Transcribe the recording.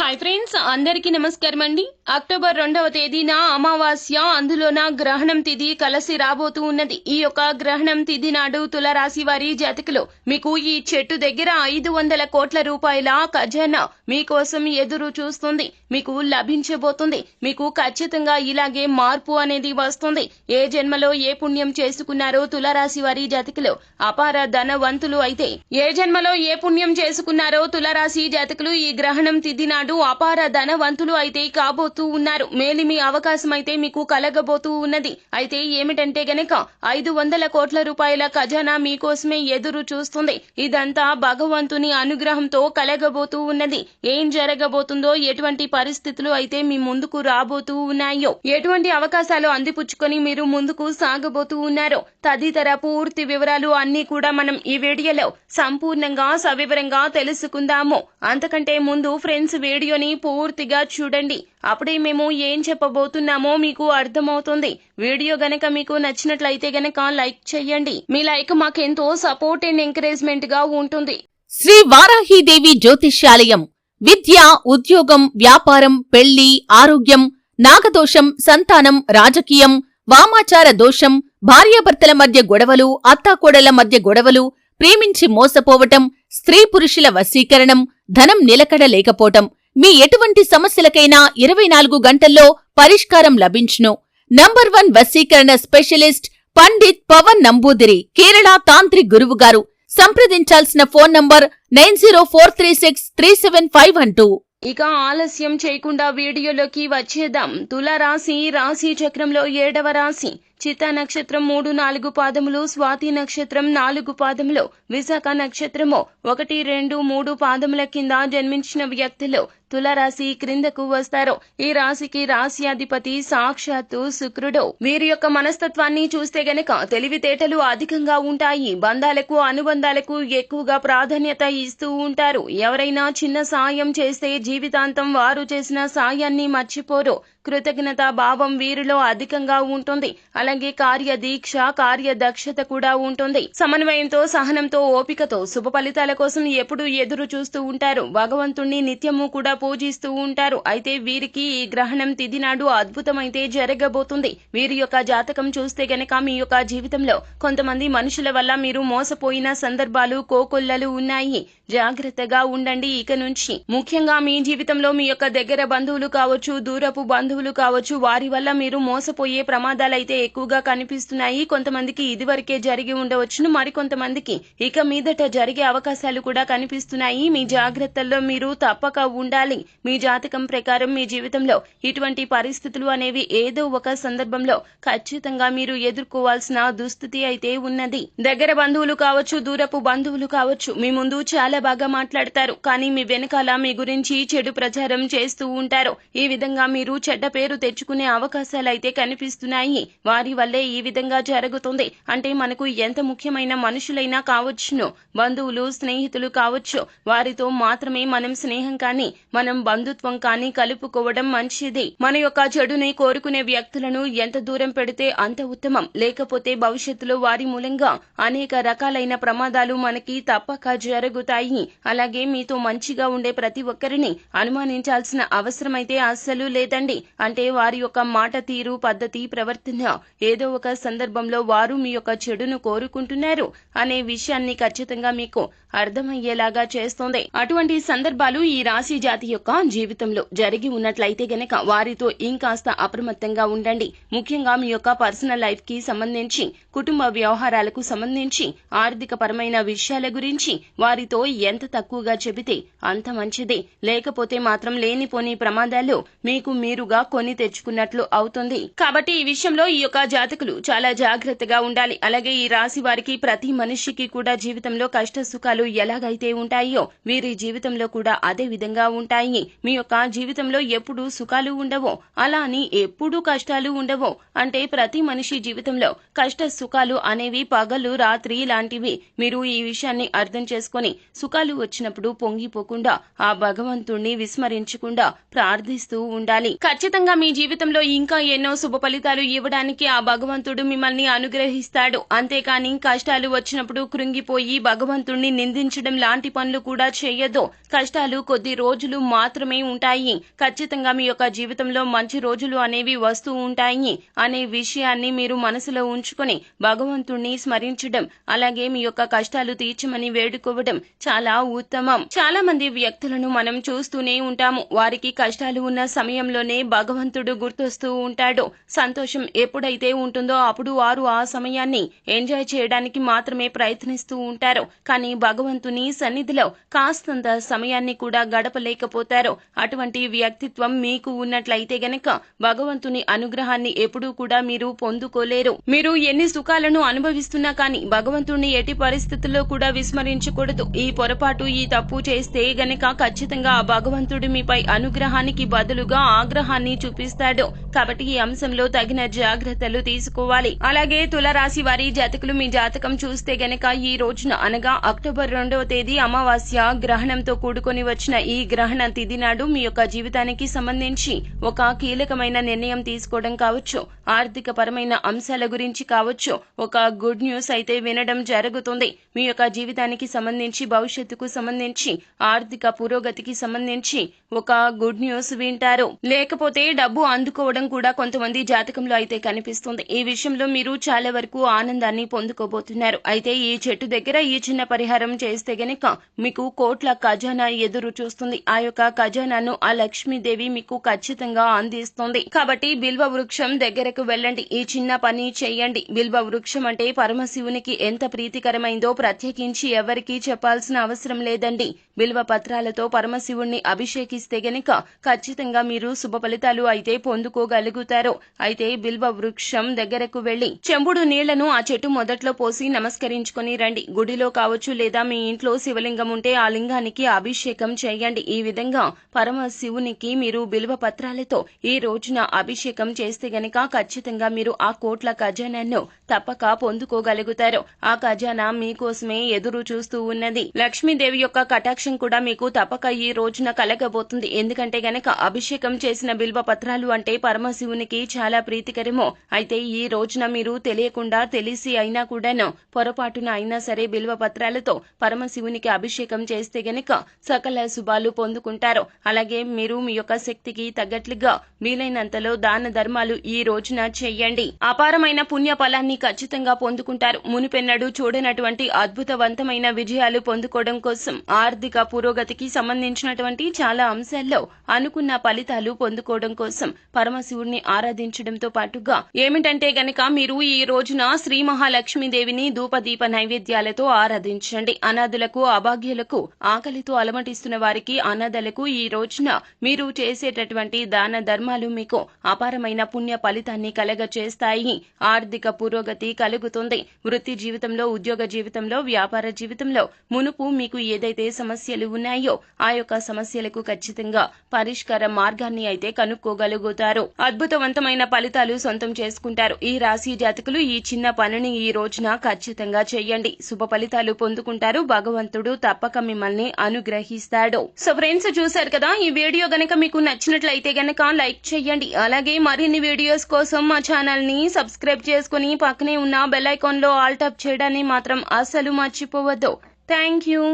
Hi friends అందరికీ నమస్కారం అండి. అక్టోబర్ రెండవ తేదీన అమావాస్య అందులోన గ్రహణం తిథి కలసి రాబోతూ ఉన్నది. ఈ యొక్క గ్రహణం తిథి నాడు తులరాశి వారి జాతకులు మీకు ఈ చెట్టు దగ్గర ఐదు వందల కోట్ల రూపాయల ఖజానా మీకోసం ఎదురు చూస్తుంది. మీకు లభించబోతుంది. మీకు ఖచ్చితంగా ఇలాగే మార్పు అనేది వస్తుంది. ఏ జన్మలో ఏ పుణ్యం చేసుకున్నారో తులరాశి వారి జాతకులు అపార ధనవంతులు అయితే ఏ జన్మలో ఏ పుణ్యం చేసుకున్నారో తులరాశి జాతకులు ఈ గ్రహణం తిథి నాడు అపార ధనవంతులు అయితే కాబోతూ ఉన్నారు. మేలిమి అవకాశం అయితే మీకు కలగబోతూ ఉన్నది. అయితే ఏమిటంటే గనక ఐదు వందల కోట్ల రూపాయల ఖజానా మీకోసమే ఎదురు చూస్తుంది. ఇదంతా భగవంతుని అనుగ్రహంతో కలగబోతూ ఉన్నది. ఏం జరగబోతుందో ఎటువంటి పరిస్థితులు అయితే మీ ముందుకు రాబోతూ ఉన్నాయో ఎటువంటి అవకాశాలు అందిపుచ్చుకొని మీరు ముందుకు సాగబోతూ ఉన్నారో తదితర పూర్తి వివరాలు అన్ని కూడా మనం ఈ వీడియోలో సంపూర్ణంగా సవివరంగా తెలుసుకుందాము. అంతకంటే ముందు ఫ్రెండ్స్ వీడియోని పూర్తిగా చూడండి. అప్పుడే మేము ఏం చెప్పబోతున్నామో మీకు అర్థమవుతుంది. వీడియో గనక మీకు నచ్చినట్లయితే గనక లైక్ చేయండి. మీ లైక్ మాకెంతో సపోర్ట్ అండ్ ఎంకరేజ్మెంట్గా ఉంటుంది. శ్రీ వారాహీదేవి జ్యోతిష్యాలయం. విద్య ఉద్యోగం వ్యాపారం పెళ్ళి ఆరోగ్యం నాగదోషం సంతానం రాజకీయం వామాచార దోషం భార్యాభర్తల మధ్య గొడవలు అత్తాకోడళ్ళ మధ్య గొడవలు ప్రేమించి మోసపోవటం స్త్రీ పురుషుల వశీకరణం ధనం నిలకడ లేకపోవటం మీ ఎటువంటి సమస్యలకైనా ఇరవై నాలుగు గంటల్లో పరిష్కారం లభించును. నంబర్ వన్ వశీకరణ స్పెషలిస్ట్ పండిత్ పవన్ నంబూదిరి కేరళ తాంత్రిక్ గురువుగారు సంప్రదించాల్సిన phone number nine zero four three six three seven five one two. ఇక ఆలస్యం చేయకుండా వీడియోలోకి వచ్చేద్దాం. తుల రాశి రాశి చక్రంలో ఏడవ రాశి. చిత్త నక్షత్రం మూడు నాలుగు పాదములు స్వాతి నక్షత్రం నాలుగు పాదములు విశాఖ నక్షత్రము ఒకటి రెండు మూడు పాదముల కింద జన్మించిన వ్యక్తులు. తులరాశి క్రిందకు వస్తారు. ఈ రాశికి రాశ్యాధిపతి సాక్షాత్తు శుక్రుడు. వీరి యొక్క మనస్తత్వాన్ని చూస్తే గనక తెలివితేటలు అధికంగా ఉంటాయి. బంధాలకు అనుబంధాలకు ఎక్కువగా ప్రాధాన్యత ఇస్తూ ఉంటారు. ఎవరైనా చిన్న సాయం చేస్తే జీవితాంతం వారు చేసిన సాయాన్ని మర్చిపోరు. కృతజ్ఞత భావం వీరిలో అధికంగా ఉంటుంది. అలాగే కార్య దీక్ష కార్య దక్షత కూడా ఉంటుంది. సమన్వయంతో సహనంతో ఓపికతో శుభ ఫలితాల కోసం ఎప్పుడు ఎదురు చూస్తూ ఉంటారు. భగవంతుణ్ణి నిత్యము కూడా పూజిస్తూ ఉంటారు. అయితే వీరికి ఈ గ్రహణం తిథి నాడు అద్భుతమైతే జరగబోతుంది. వీరి యొక్క జాతకం చూస్తే గనక మీ యొక్క జీవితంలో కొంతమంది మనుషుల వల్ల మీరు మోసపోయిన సందర్భాలు కోకొల్లలు ఉన్నాయి. జాగ్రత్తగా ఉండండి ఇక నుంచి. ముఖ్యంగా మీ జీవితంలో మీ యొక్క దగ్గర బంధువులు కావచ్చు దూరపు బంధువులు కావచ్చు వారి వల్ల మీరు మోసపోయే ప్రమాదాలైతే ఎక్కువగా కనిపిస్తున్నాయి. కొంతమందికి ఇదివరకే జరిగి ఉండవచ్చును. మరికొంతమందికి ఇక మీదట జరిగే అవకాశాలు కూడా కనిపిస్తున్నాయి. మీ జాగ్రత్తల్లో మీరు తప్పక ఉండాలి. మీ జాతకం ప్రకారం మీ జీవితంలో ఇటువంటి పరిస్థితులు అనేవి ఏదో ఒక సందర్భంలో ఖచ్చితంగా మీరు ఎదుర్కోవాల్సిన దుస్థితి అయితే ఉన్నది. దగ్గర బంధువులు కావచ్చు దూరపు బంధువులు కావచ్చు మీ ముందు చాలా బాగా మాట్లాడతారు. కానీ మీ వెనకాల మీ గురించి చెడు ప్రచారం చేస్తూ ఉంటారు. ఈ విధంగా మీరు చెడ్డ పేరు తెచ్చుకునే అవకాశాలు అయితే కనిపిస్తున్నాయి. వారి వల్లే ఈ విధంగా జరుగుతుంది. అంటే మనకు ఎంత ముఖ్యమైన మనుషులైనా కావచ్చును. బంధువులు స్నేహితులు కావచ్చు. వారితో మాత్రమే మనం స్నేహం కానీ మనం బంధుత్వం కానీ కలుపుకోవడం మంచిది. మన యొక్క చెడుని కోరుకునే వ్యక్తులను ఎంత దూరం పెడితే అంత ఉత్తమం. లేకపోతే భవిష్యత్తులో వారి మూలంగా అనేక రకాలైన ప్రమాదాలు మనకి తప్పక జరుగుతాయి. అలాగే మీతో మంచిగా ఉండే ప్రతి ఒక్కరిని అనుమానించాల్సిన అవసరమైతే అస్సలు లేదండి. అంటే వారి యొక్క మాట తీరు పద్ధతి ప్రవర్తన ఏదో ఒక సందర్భంలో వారు మీ యొక్క చెడును కోరుకుంటున్నారు అనే విషయాన్ని ఖచ్చితంగా మీకు అర్థమయ్యేలాగా చేస్తోంది. అటువంటి సందర్భాలు ఈ రాశి జాతి యొక్క జీవితంలో జరిగి ఉన్నట్లయితే గనక వారితో ఇంకాస్త అప్రమత్తంగా ఉండండి. ముఖ్యంగా మీ యొక్క పర్సనల్ లైఫ్కి సంబంధించి కుటుంబ వ్యవహారాలకు సంబంధించి ఆర్థిక పరమైన విషయాల గురించి వారితో ఎంత తక్కువగా చెబితే అంత మంచిది. లేకపోతే మాత్రం లేనిపోని ప్రమాదాలు మీకు మీరుగా కొని తెచ్చుకున్నట్లు అవుతుంది. కాబట్టి ఈ విషయంలో ఈ యొక్క జాతకులు చాలా జాగ్రత్తగా ఉండాలి. అలాగే ఈ రాశి వారికి ప్రతి మనిషికి కూడా జీవితంలో కష్ట సుఖాలు ఎలాగైతే ఉంటాయో వీరి జీవితంలో కూడా అదే విధంగా ఉంటాయి. మీ యొక్క జీవితంలో ఎప్పుడు సుఖాలు ఉండవో అలా అని ఎప్పుడూ కష్టాలు ఉండవో అంటే ప్రతి మనిషి జీవితంలో కష్ట సుఖాలు అనేవి పగలు రాత్రి లాంటివి మీరు ఈ విషయాన్ని అర్థం చేసుకొని సుఖాలు వచ్చినప్పుడు పొంగిపోకుండా ఆ భగవంతుణ్ణి విస్మరించకుండా ప్రార్థిస్తూ ఉండాలి. ఖచ్చితంగా మీ జీవితంలో ఇంకా ఎన్నో శుభ ఫలితాలు ఇవ్వడానికి ఆ భగవంతుడు మిమ్మల్ని అనుగ్రహిస్తాడు. అంతేకాని కష్టాలు వచ్చినప్పుడు కృంగిపోయి భగవంతుణ్ణి నిందించడం లాంటి పనులు కూడా చేయొద్దు కష్టాలు కొద్ది రోజులు మాత్రమే ఉంటాయి. ఖచ్చితంగా మీ యొక్క జీవితంలో మంచి రోజులు అనేవి వస్తూ ఉంటాయి అనే విషయాన్ని మీరు మనసులో ఉంచుకొని భగవంతుణ్ణి స్మరించడం అలాగే మీ యొక్క కష్టాలు తీర్చమని వేడుకోవడం చాలా ఉత్తమం. చాలా మంది వ్యక్తులను మనం చూస్తూనే ఉంటాము. వారికి కష్టాలు ఉన్న సమయంలోనే భగవంతుడు గుర్తొస్తూ ఉంటాడు. సంతోషం ఎప్పుడైతే ఉంటుందో అప్పుడు వారు ఆ సమయాన్ని ఎంజాయ్ చేయడానికి మాత్రమే ప్రయత్నిస్తూ ఉంటారు. కానీ భగ భగవంతుని సన్నిధిలో కాస్తంత సమయాన్ని కూడా గడపలేకపోతారు. అటువంటి వ్యక్తిత్వం మీకు ఉన్నట్లయితే గనక భగవంతుని అనుగ్రహాన్ని ఎప్పుడూ కూడా మీరు పొందుకోలేరు. మీరు ఎన్ని సుఖాలను అనుభవిస్తున్నా కానీ భగవంతుణ్ణి ఎట్టి పరిస్థితుల్లో కూడా విస్మరించకూడదు. ఈ పొరపాటు ఈ తప్పు చేస్తే గనక ఖచ్చితంగా ఆ భగవంతుడు మీపై అనుగ్రహానికి బదులుగా ఆగ్రహాన్ని చూపిస్తాడు. కాబట్టి ఈ అంశంలో తగిన జాగ్రత్తలు తీసుకోవాలి. అలాగే తులరాశి వారి జాతకులు మీ జాతకం చూస్తే గనక ఈ రోజున అనగా అక్టోబర్ రెండవ తేదీ అమావాస్య గ్రహణంతో కూడుకొని వచ్చిన ఈ గ్రహణ తిథి నాడు మీ యొక్క జీవితానికి సంబంధించి ఒక కీలకమైన నిర్ణయం తీసుకోవడం కావచ్చు. ఆర్థిక పరమైన అంశాల గురించి కావచ్చు. ఒక గుడ్ న్యూస్ అయితే వినడం జరుగుతుంది. మీ యొక్క జీవితానికి సంబంధించి భవిష్యత్తుకు సంబంధించి ఆర్థిక పురోగతికి సంబంధించి ఒక గుడ్ న్యూస్ వింటారు. లేకపోతే డబ్బు అందుకోవడం కూడా కొంతమంది జాతకంలో అయితే కనిపిస్తుంది. ఈ విషయంలో మీరు చాలా వరకు ఆనందాన్ని పొందుకోబోతున్నారు. అయితే ఈ చెట్టు దగ్గర ఈ చిన్న పరిహారం చేస్తే గనక మీకు కోట్ల ఖజానా ఎదురు చూస్తుంది. ఆ యొక్క ఖజానాను ఆ లక్ష్మీదేవి మీకు ఖచ్చితంగా అందిస్తుంది. కాబట్టి బిల్వ వృక్షం దగ్గరకు వెళ్ళండి. ఈ చిన్న పని చేయండి. బిల్వ వృక్షం అంటే పరమశివునికి ఎంత ప్రీతికరమైందో ప్రత్యేకించి ఎవరికీ చెప్పాల్సిన అవసరం లేదండి. బిల్వ పత్రాలతో పరమశివుణ్ణి అభిషేకిస్తే గనక ఖచ్చితంగా మీరు శుభ ఫలితాలు అయితే పొందుకోగలుగుతారు. అయితే బిల్వ వృక్షం దగ్గరకు వెళ్ళి చెంబుడు నీళ్ళను ఆ చెట్టు మొదట్లో పోసి నమస్కరించుకొని రండి. గుడిలో కావచ్చు లేదా మీ ఇంట్లో శివలింగం ఉంటే ఆ లింగానికి అభిషేకం చేయండి. ఈ విధంగా పరమశివునికి మీరు బిల్వ పత్రాలతో ఈ రోజున అభిషేకం చేస్తే గనక ఖచ్చితంగా మీరు ఆ కోట్ల ఖజానాను తప్పక పొందుకోగలుగుతారు. ఆ ఖజానా మీకోసమే ఎదురు చూస్తూ ఉన్నది. లక్ష్మీదేవి యొక్క కటాక్షం కూడా మీకు తప్పక ఈ రోజున కలగబోతుంది. ఎందుకంటే గనక అభిషేకం చేసిన బిల్వ పత్రాలు అంటే పరమశివునికి చాలా ప్రీతికరమో. అయితే ఈ రోజున మీరు తెలియకుండా తెలిసి అయినా కూడాను పొరపాటున అయినా సరే బిల్వ పత్రాలతో పరమశివునికి అభిషేకం చేస్తే గనక సకల శుభాలు పొందుకుంటారు. అలాగే మీరు మీ యొక్క శక్తికి తగ్గట్లుగా వీలైనంతలో దాన ధర్మాలు ఈ రోజున చేయండి. అపారమైన పుణ్య ఫలాన్ని ఖచ్చితంగా పొందుకుంటారు. మునిపెన్నడు చూడనటువంటి అద్భుతవంతమైన విజయాలు పొందుకోవడం కోసం ఆర్థిక పురోగతికి సంబంధించినటువంటి చాలా అంశాల్లో అనుకున్న ఫలితాలు పొందుకోవడం కోసం పరమశివుణ్ణి ఆరాధించడంతో పాటుగా ఏమిటంటే గనక మీరు ఈ రోజున శ్రీ మహాలక్ష్మీదేవిని ధూపదీప నైవేద్యాలతో ఆరాధించండి. అనాథులకు అభాగ్యులకు ఆకలితో అలమటిస్తున్న వారికి అనాథలకు ఈ రోజున మీరు చేసేటటువంటి దాన ధర్మాలు మీకు అపారమైన పుణ్య ఫలితాన్ని కలగ చేస్తాయి ఆర్థిక పురోగతి కలుగుతుంది. వృత్తి జీవితంలో ఉద్యోగ జీవితంలో వ్యాపార జీవితంలో మునుపు మీకు ఏదైతే సమస్యలు ఉన్నాయో ఆ యొక్క సమస్యలకు ఖచ్చితంగా పరిష్కార మార్గాన్ని అయితే కనుక్కోగలుగుతారు. అద్భుతవంతమైన ఫలితాలు సొంతం చేసుకుంటారు. ఈ రాశి జాతకులు ఈ చిన్న పనిని ఈ రోజున ఖచ్చితంగా చేయండి. శుభ ఫలితాలు పొందుకుంటారు. భగవంతుడు తప్పక మిమ్మల్ని అనుగ్రహిస్తాడు. సో ఫ్రెండ్స్ చూసారు కదా? ఈ వీడియో గనక మీకు నచ్చినట్లయితే గనక లైక్ చేయండి. అలాగే మరిన్ని వీడియోస్ కోసం మా ఛానల్ని సబ్స్క్రైబ్ చేసుకుని పక్కనే ఉన్న బెల్ ఐకాన్లో ఆల్ టాప్ చేయడాన్ని మాత్రం అస్సలు మర్చిపోవద్దు. Thank you